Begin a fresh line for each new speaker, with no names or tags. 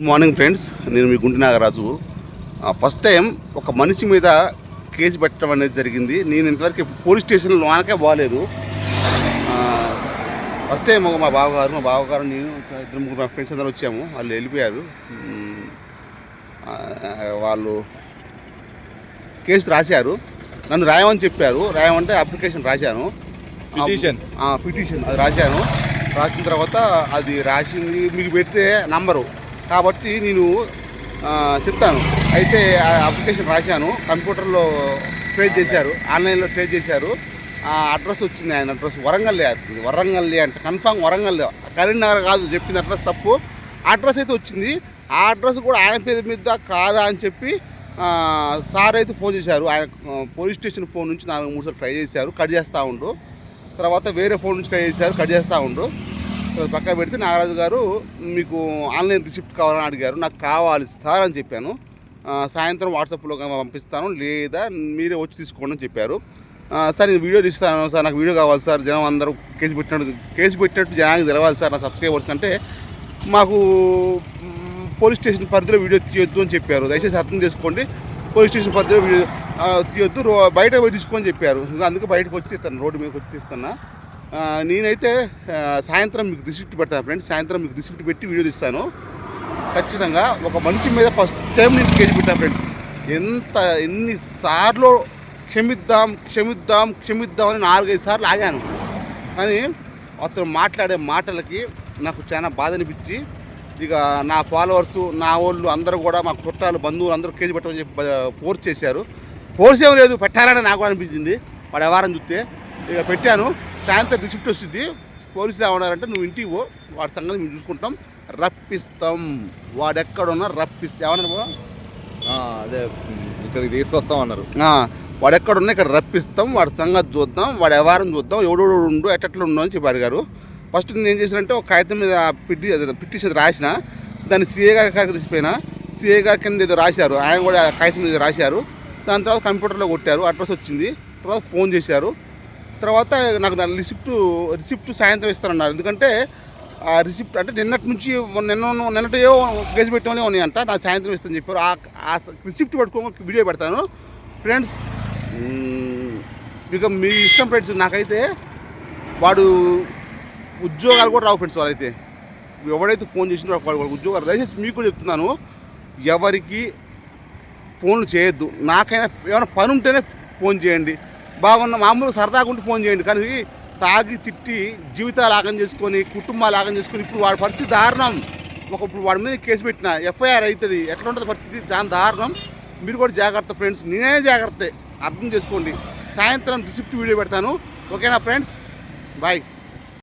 Good morning friends నేను మీ Gunti Nagaraju. First time ఒక మనిషి మీద కేసు పెట్టడం అనేది జరిగింది. నేను ఇంతవరకు పోలీస్ స్టేషన్లో లోనకే పోలేదు. ఆ, ఫస్ట్ టైం ఒక మా బావగారు మా బావగారు నేను ఇద్దరు ముగ్గురు మా ఫ్రెండ్స్ అందరూ వచ్చాము. వాళ్ళు వెళ్ళిపోయారు. వాళ్ళు కేసు రాశారు. నన్ను రాయమని చెప్పారు. రాయమంటే అప్లికేషన్ రాశాను.
Petition.
పిటిషన్ అది రాశాను. రాసిన తర్వాత అది రాసింది మీకు పెడితే నంబరు. కాబట్టి నేను చెప్తాను. అయితే ఆ అప్లికేషన్ రాశాను. కంప్యూటర్లో ట్రేడ్ చేశారు. ఆన్లైన్లో ట్రేడ్ చేశారు. ఆ అడ్రస్ వచ్చింది ఆయన అడ్రస్. వరంగల్లే అవుతుంది వరంగల్లే అంటే కన్ఫామ్ వరంగల్లే. కరీంనగర్ కాదు చెప్పింది అడ్రస్ తప్పు. అడ్రస్ అయితే వచ్చింది. ఆ అడ్రస్ కూడా ఆయన పేరు మీద కాదా అని చెప్పి సార్ అయితే ఫోన్ చేశారు. ఆయన పోలీస్ స్టేషన్ ఫోన్ నుంచి నాలుగు మూడు సార్లు ట్రై చేశారు. కట్ చేస్తూ ఉండు. తర్వాత వేరే ఫోన్ నుంచి ట్రై చేశారు. కట్ చేస్తూ ఉండు. పక్కన పెడితే నాగరాజు గారు మీకు ఆన్లైన్ రిసిప్ట్ కావాలని అడిగారు నాకు కావాలి సార్ అని చెప్పాను. సాయంత్రం వాట్సాప్లో పంపిస్తాను లేదా మీరే వచ్చి తీసుకోండి అని చెప్పారు. సార్ నేను వీడియో తీస్తాను సార్ నాకు వీడియో కావాలి సార్ జనం అందరూ కేసు పెట్టినట్టు కేసు పెట్టినట్టు జనానికి తెలవాలి సార్ నా సబ్స్క్రైబర్స్ అంటే మాకు పోలీస్ స్టేషన్ పరిధిలో వీడియో తీయొద్దు అని చెప్పారు. దయచేసి అర్థం చేసుకోండి పోలీస్ స్టేషన్ పరిధిలో వీడియో తీయొద్దు రో- బయట పోయి తీసుకొని చెప్పారు. అందుకే బయటకు వచ్చి ఇస్తాను రోడ్డు మీదకి వచ్చి తీస్తున్నా. నేనైతే సాయంత్రం మీకు రిసిప్ట్ పెడతాను ఫ్రెండ్స్. సాయంత్రం మీకు రిసిప్ట్ పెట్టి వీడియో తీస్తాను. ఖచ్చితంగా ఒక మనిషి మీద ఫస్ట్ టైం నేను కేజీ పెట్టాను ఫ్రెండ్స్. ఎంత ఎన్నిసార్లు క్షమిద్దాం క్షమిద్దాం క్షమిద్దాం అని నాలుగైదు సార్లు ఆగాను. కానీ అతను మాట్లాడే మాటలకి నాకు చాలా బాధ అనిపించి ఇక నా ఫాలోవర్స్ నా వాళ్ళు అందరూ కూడా మా చుట్టాలు బంధువులు అందరూ కేజీ పెట్టమని చెప్పి ఫోర్స్ చేశారు. ఫోర్స్ ఏం లేదు పెట్టాలని నాకు కూడా అనిపించింది. వాడు వ్యవహారం చూస్తే ఇక పెట్టాను. సాయంత్రం రిసిప్ట్ వస్తుంది. పోలీసులు ఏమన్నారంటే నువ్వు ఇంటికి పో వాడి సంగతి మేము చూసుకుంటాం రప్పిస్తాం. వాడెక్కడున్నా రప్పిస్తాం ఏమన్నారు
అదే ఇక్కడికి తీసుకొస్తాం అన్నారు
వాడు ఎక్కడున్నా ఇక్కడ రప్పిస్తాం వాడి సంగతి చూద్దాం వాడి వ్యవహారం చూద్దాం ఎవడోడు ఉండు ఎట్టట్లు ఉండు అని చెప్పారు గారు. ఫస్ట్ నేను ఏం చేశానంటే ఒక కాగితం మీద పిట్టి పిటిషన్ రాసిన దాన్ని సీఏ గారి కాగితం తీసిపోయినా సీఏ గారి కింద ఏదో రాశారు ఆయన కూడా కాగితం మీద రాశారు. దాని తర్వాత కంప్యూటర్లో కొట్టారు అడ్రస్ వచ్చింది తర్వాత ఫోన్ చేశారు. తర్వాత నాకు నా రిసిప్ట్ రిసిప్ట్ సాయంత్రం ఇస్తానన్నారు. ఎందుకంటే ఆ రిసిప్ట్ అంటే నిన్నటి నుంచి నిన్న నిన్నటయో కేసు పెట్టమని ఉన్నాయంట. నాకు సాయంత్రం ఇస్తాను చెప్పారు. ఆ రిసిప్ట్ పట్టుకోక వీడియో పెడతాను. ఫ్రెండ్స్ ఇక మీ ఇష్టం ఫ్రెండ్స్ నాకైతే వాడు ఉద్యోగాలు కూడా రావు ఫ్రెండ్స్ వాళ్ళైతే. ఎవడైతే ఫోన్ చేసినా వాడు వాడు ఉద్యోగాలు దయచేసి మీకు కూడా చెప్తున్నాను. ఎవరికి ఫోన్లు చేయొద్దు. నాకైనా ఏమైనా పని ఉంటేనే ఫోన్ చేయండి. బాగున్న మామూలు సరదాగా ఉంటే ఫోన్ చేయండి. కానీ తాగి తిట్టి జీవితాలు ఆగం చేసుకొని కుటుంబాలు ఆగం చేసుకొని ఇప్పుడు వాడి పరిస్థితి దారుణం. ఒక ఇప్పుడు వాడి మీద కేసు పెట్టిన ఎఫ్ఐఆర్ అవుతుంది. ఎట్లా ఉంటుంది పరిస్థితి? చాలా దారుణం. మీరు కూడా జాగ్రత్త ఫ్రెండ్స్. నేనే జాగ్రత్త. అర్థం చేసుకోండి. సాయంత్రం రిసిప్ట్ వీడియో పెడతాను. ఓకేనా ఫ్రెండ్స్? బాయ్.